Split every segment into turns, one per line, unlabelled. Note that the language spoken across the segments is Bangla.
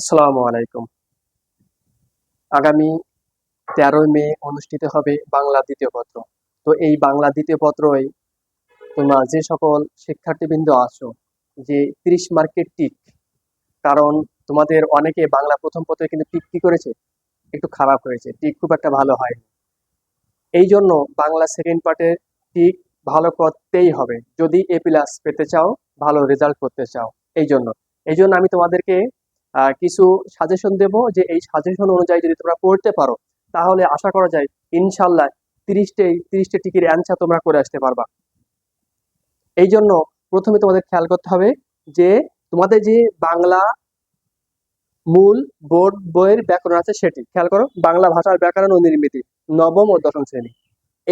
আসসালামু আলাইকুম আগামী তেরোই মে অনুষ্ঠিত হবে বাংলা দ্বিতীয় পত্র তো এই বাংলা দ্বিতীয় পত্রই তোমরা যে সকল শিক্ষার্থীবৃন্দ আছো যে ত্রিশ মার্কের টিক কারণ তোমাদের অনেকে বাংলা প্রথম পত্রে কিন্তু টিক কি করেছে একটু খারাপ হয়েছে টিক খুব একটা ভালো হয়নি এই জন্য বাংলা সেকেন্ড পার্টের টিক ভালো করতেই হবে যদি এ প্লাস পেতে চাও ভালো রেজাল্ট করতে চাও এই জন্য এই জন্য আমি তোমাদেরকে কিছু সাজেশন দেব যে এই সাজেশন অনুযায়ী যদি তোমরা পড়তে পারো তাহলে আশা করা যায় ইনশাল্লাহ তিরিশটে তিরিশটি টিকির অ্যান্সার তোমরা করে আসতে পারবা এই জন্য প্রথমে তোমাদের খেয়াল করতে হবে যে তোমাদের যে বাংলা মূল বোর্ড বইয়ের ব্যাকরণ আছে সেটি খেয়াল করো বাংলা ভাষার ব্যাকরণ ও নির্মিতি নবম ও দশম শ্রেণী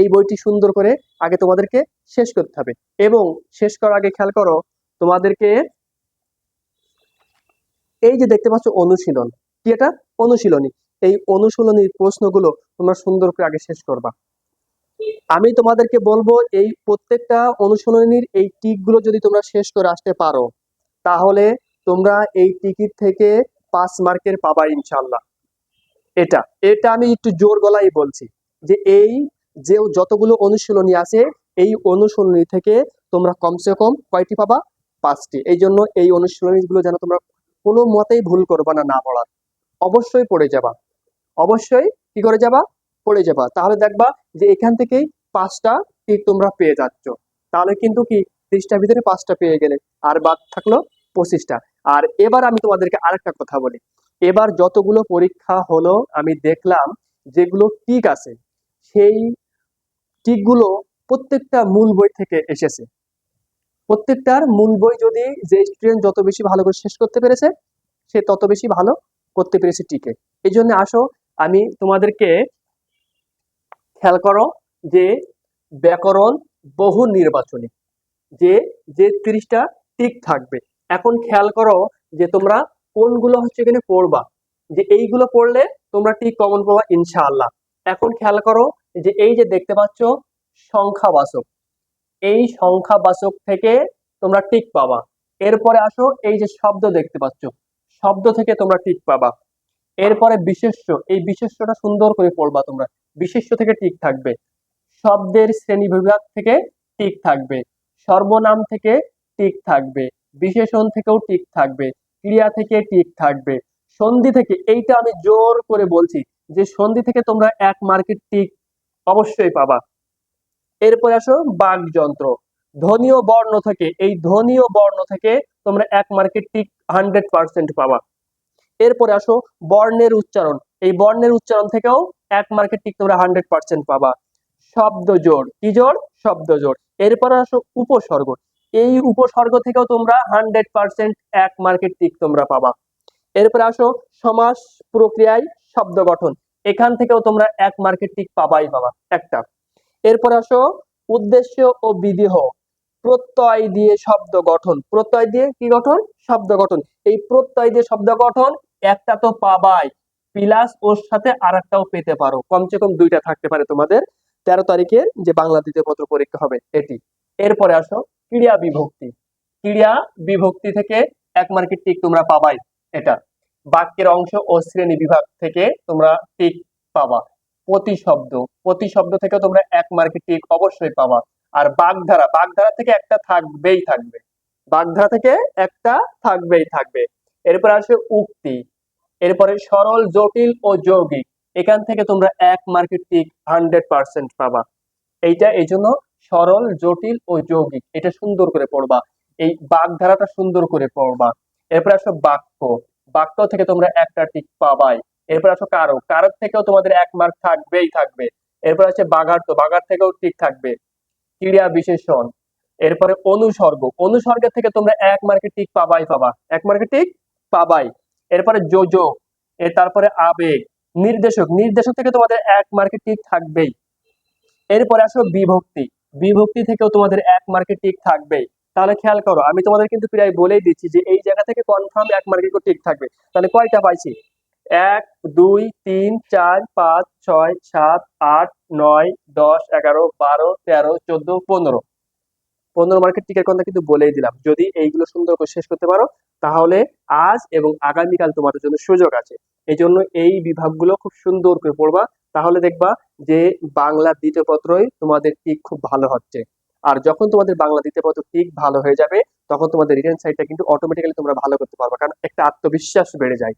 এই বইটি সুন্দর করে আগে তোমাদেরকে শেষ করতে হবে এবং শেষ করার আগে খেয়াল করো তোমাদেরকে এই যে দেখতে পাচ্ছ অনুশীলন কি এটা অনুশীলনী এই অনুশীলনীর প্রশ্নগুলো তোমরা সুন্দর করে আগে শেষ করবা আমি তোমাদেরকে বলবো এই প্রত্যেকটা অনুশীলনীর এই টিকগুলো যদি তোমরা শেষ করে আসতে পারো তাহলে তোমরা এই টিকিট থেকে পাঁচ মার্কের পাবা ইনশাল্লাহ এটা এটা আমি একটু জোর গলাই বলছি যে এই যে যতগুলো অনুশীলনী আছে এই অনুশীলনী থেকে তোমরা কমসে কম কয়টি পাবা পাঁচটি এই জন্য এই অনুশীলনী গুলো যেন তোমরা কোনো মতেই ভুল করবা না না পড়ার অবশ্যই পড়ে যাবা অবশ্যই কি করে যাবা পড়ে যাবা তাহলে দেখবা যে এখান থেকেই পাঁচটা কি তোমরা পেয়ে যাচ্ছ তাহলে কিন্তু কি ত্রিশটার ভিতরে পাঁচটা পেয়ে গেলে আর বাদ থাকলো পঁচিশটা আর এবার আমি তোমাদেরকে আরেকটা কথা বলি এবার যতগুলো পরীক্ষা হলো আমি দেখলাম যেগুলো টিক আছে সেই টিকগুলো প্রত্যেকটা মূল বই থেকে এসেছে প্রত্যেকটার মূল বই যদি যে স্টুডেন্ট যত বেশি ভালো করে শেষ করতে পেরেছে সে তত বেশি ভালো করতে পেরেছে টিকে এই জন্য আসো আমি তোমাদেরকে খেয়াল করো যে ব্যাকরণ বহু নির্বাচনী যে যে তিরিশটা টিক থাকবে এখন খেয়াল করো যে তোমরা কোনগুলো হচ্ছে এখানে পড়বা যে এইগুলো পড়লে তোমরা টিক কমন পাবা ইনশাআল্লাহ এখন খেয়াল করো যে এই যে দেখতে পাচ্ছ সংখ্যাবাচক এই সংখ্যাবাচক থেকে তোমরা টিক পাবা এরপরে আসো এই যে শব্দ দেখতে পাচ্ছ শব্দ থেকে তোমরা টিক পাবা এরপরে বিশেষ্য এই বিশেষ্যটা সুন্দর করে পড়বা তোমরা বিশেষ্য থেকে টিক থাকবে শব্দের শ্রেণী বিভাগ থেকে টিক থাকবে সর্বনাম থেকে টিক থাকবে বিশেষণ থেকেও টিক থাকবে ক্রিয়া থেকে টিক থাকবে সন্ধি থেকে এইটা আমি জোর করে বলছি যে সন্ধি থেকে তোমরা এক মার্কেট টিক অবশ্যই পাবা এরপরে আসো বাঘ যন্ত্র ধনীয় বর্ণ থেকে এই ধনীয় বর্ণ থেকে তোমরা এক মার্কেট টিক হান্ড্রেড পার্সেন্ট পাবা এরপরে আসো বর্ণের উচ্চারণ এই বর্ণের উচ্চারণ থেকেও এক মার্কেট টিক তোমরা হান্ড্রেড পার্সেন্ট পাবা শব্দ জোর কি জোর শব্দ জোর এরপরে আসো উপসর্গ এই উপসর্গ থেকেও তোমরা হান্ড্রেড পার্সেন্ট এক মার্কেট টিক তোমরা পাবা এরপরে আসো সমাস প্রক্রিয়ায় শব্দ গঠন এখান থেকেও তোমরা এক মার্কেট টিক পাবাই পাবা একটা এরপর আসো উদ্দেশ্য ও বিদেহ প্রত্যয় দিয়ে শব্দ গঠন প্রত্যয় দিয়ে কি গঠন শব্দ গঠন এই প্রত্যয় দিয়ে শব্দ গঠন একটা তো পাবাই প্লাস ওর সাথে আর একটাও পেতে পারো কমসে কম দুইটা থাকতে পারে তোমাদের তেরো তারিখের যে বাংলা দ্বিতীয় পত্র পরীক্ষা হবে এটি এরপরে আসো ক্রিয়া বিভক্তি ক্রিয়া বিভক্তি থেকে এক মার্কের টিক তোমরা পাবাই এটা বাক্যের অংশ ও শ্রেণী বিভাগ থেকে তোমরা টিক পাবা প্রতিশব্দ প্রতিশব্দ থেকে তোমরা এক মার্কেট টিক অবশ্যই পাবা আর বাগধারা বাগধারা থেকে একটা থাকবেই থাকবে বাগধারা থেকে একটা থাকবেই থাকবে এরপরে আসে উক্তি এরপরে সরল জটিল ও যৌগিক এখান থেকে তোমরা এক মার্কেট টিক হান্ড্রেড পার্সেন্ট পাবা এইটা এই জন্য সরল জটিল ও যৌগিক এটা সুন্দর করে পড়বা এই বাগধারাটা সুন্দর করে পড়বা এরপরে আসো বাক্য বাক্য থেকে তোমরা একটা টিক পাবাই এরপর আসো কারক কারক থেকেও তোমাদের এক মার্ক থাকবেই থাকবে এরপর আছে বাঘার তো বাঘার থেকেও ঠিক থাকবে ক্রিয়া বিশেষণ এরপরে অনুসর্গ অনুসর্গের থেকে তোমরা এক মার্কে টিক পাবাই পাবা এক মার্কে টিক পাবাই এরপরে যোজক এর তারপরে আবেগ নির্দেশক নির্দেশক থেকে তোমাদের এক মার্কে টিক থাকবেই এরপরে আসলো বিভক্তি বিভক্তি থেকেও তোমাদের এক মার্কে টিক থাকবেই তাহলে খেয়াল করো আমি তোমাদের কিন্তু প্রায় বলেই দিচ্ছি যে এই জায়গা থেকে কনফার্ম এক মার্কে টিক থাকবে তাহলে কয়টা পাইছি এক দুই তিন চার পাঁচ ছয় সাত আট নয় দশ এগারো বারো তেরো চোদ্দ পনেরো পনেরো মার্কেট টিকার কথা কিন্তু বলেই দিলাম যদি এইগুলো সুন্দর করে শেষ করতে পারো তাহলে আজ এবং আগামীকাল তোমাদের জন্য সুযোগ আছে এই জন্য এই বিভাগগুলো খুব সুন্দর করে পড়বা তাহলে দেখবা যে বাংলা দ্বিতীয় পত্রই তোমাদের ঠিক খুব ভালো হচ্ছে আর যখন তোমাদের বাংলা দ্বিতীয় পত্র ঠিক ভালো হয়ে যাবে তখন তোমাদের রিটার্ন সাইডটা কিন্তু অটোমেটিক্যালি তোমরা ভালো করতে পারবো কারণ একটা আত্মবিশ্বাস বেড়ে যায়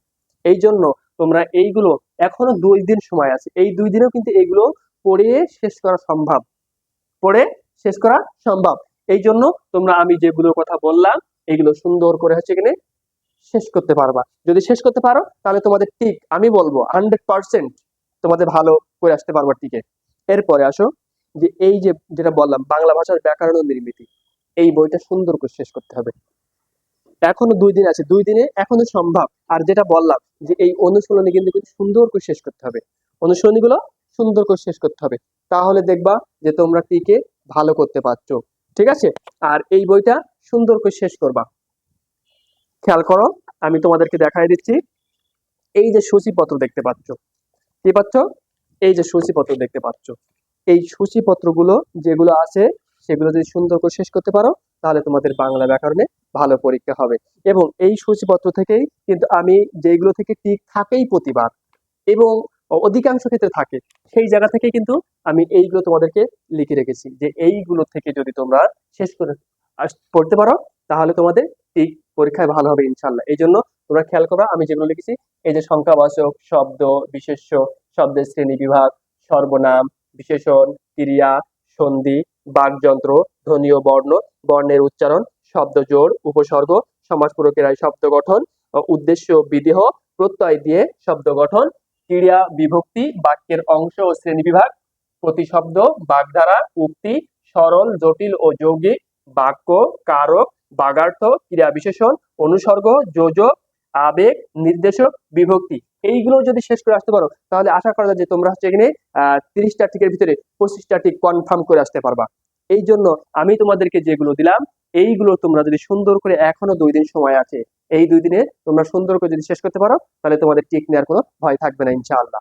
এই জন্য তোমরা এইগুলো এখনো দুই দিন সময় আছে এই দুই দিনেও কিন্তু এইগুলো পড়ে শেষ করা সম্ভব পড়ে শেষ করা সম্ভব এই জন্য তোমরা আমি যেগুলোর কথা বললাম এগুলো সুন্দর করে হচ্ছে এখানে শেষ করতে পারবা যদি শেষ করতে পারো তাহলে তোমাদের ঠিক আমি বলবো হান্ড্রেড পার্সেন্ট তোমাদের ভালো করে আসতে পারবা টিকে এরপরে আসো যে এই যে যেটা বললাম বাংলা ভাষার ব্যাকরণ ও নির্মিতি এই বইটা সুন্দর করে শেষ করতে হবে এখনো দুই দিন আছে দুই দিনে এখনো সম্ভব আর যেটা বললাম যে এই অনুশীলনী কিন্তু সুন্দর করে শেষ করতে হবে অনুশীলনীগুলো সুন্দর করে শেষ করতে হবে তাহলে দেখবা যে তোমরা টিকে ভালো করতে পারছো ঠিক আছে আর এই বইটা সুন্দর করে শেষ করবা খেয়াল করো আমি তোমাদেরকে দেখাই দিচ্ছি এই যে সূচিপত্র দেখতে পাচ্ছ কি পাচ্ছ এই যে সূচিপত্র দেখতে পাচ্ছ এই সূচিপত্রগুলো যেগুলো আছে সেগুলো যদি সুন্দর করে শেষ করতে পারো তাহলে তোমাদের বাংলা ব্যাকরণে ভালো পরীক্ষা হবে এবং এই সূচিপত্র থেকেই কিন্তু আমি যেগুলো থেকে টিক থাকেই প্রতিবাদ এবং অধিকাংশ ক্ষেত্রে থাকে সেই জায়গা থেকে কিন্তু আমি এইগুলো তোমাদেরকে লিখে রেখেছি যে এইগুলো থেকে যদি তোমরা শেষ করে পড়তে পারো তাহলে তোমাদের টিক পরীক্ষায় ভালো হবে ইনশাল্লাহ এই জন্য তোমরা খেয়াল করো আমি যেগুলো লিখেছি এই যে সংখ্যাবাচক শব্দ বিশেষ শব্দের শ্রেণী বিভাগ সর্বনাম বিশেষণ ক্রিয়া সন্ধি বাগযন্ত্র ধনীয় বর্ণ বর্ণের উচ্চারণ শব্দ জোর উপসর্গ সমাজ প্রক্রিয়ায় শব্দ গঠন উদ্দেশ্য বিদেহ প্রত্যয় দিয়ে শব্দ গঠন ক্রিয়া বিভক্তি বাক্যের অংশ ও শ্রেণী বিভাগ প্রতিশব্দ বাগধারা উক্তি সরল জটিল ও যৌগিক বাক্য কারক বাগার্থ ক্রিয়া বিশেষণ অনুসর্গ যোজক আবেগ নির্দেশক বিভক্তি এইগুলো যদি শেষ করে আসতে পারো তাহলে আশা করা যায় যে তোমরা হচ্ছে এখানে তিরিশটা টিকের ভিতরে পঁচিশটা টিক কনফার্ম করে আসতে পারবা এই জন্য আমি তোমাদেরকে যেগুলো দিলাম এইগুলো তোমরা যদি সুন্দর করে এখনো দুই দিন সময় আছে এই দুই দিনে তোমরা সুন্দর করে যদি শেষ করতে পারো তাহলে তোমাদের টেক নেওয়ার কোনো ভয় থাকবে না ইনশাআল্লাহ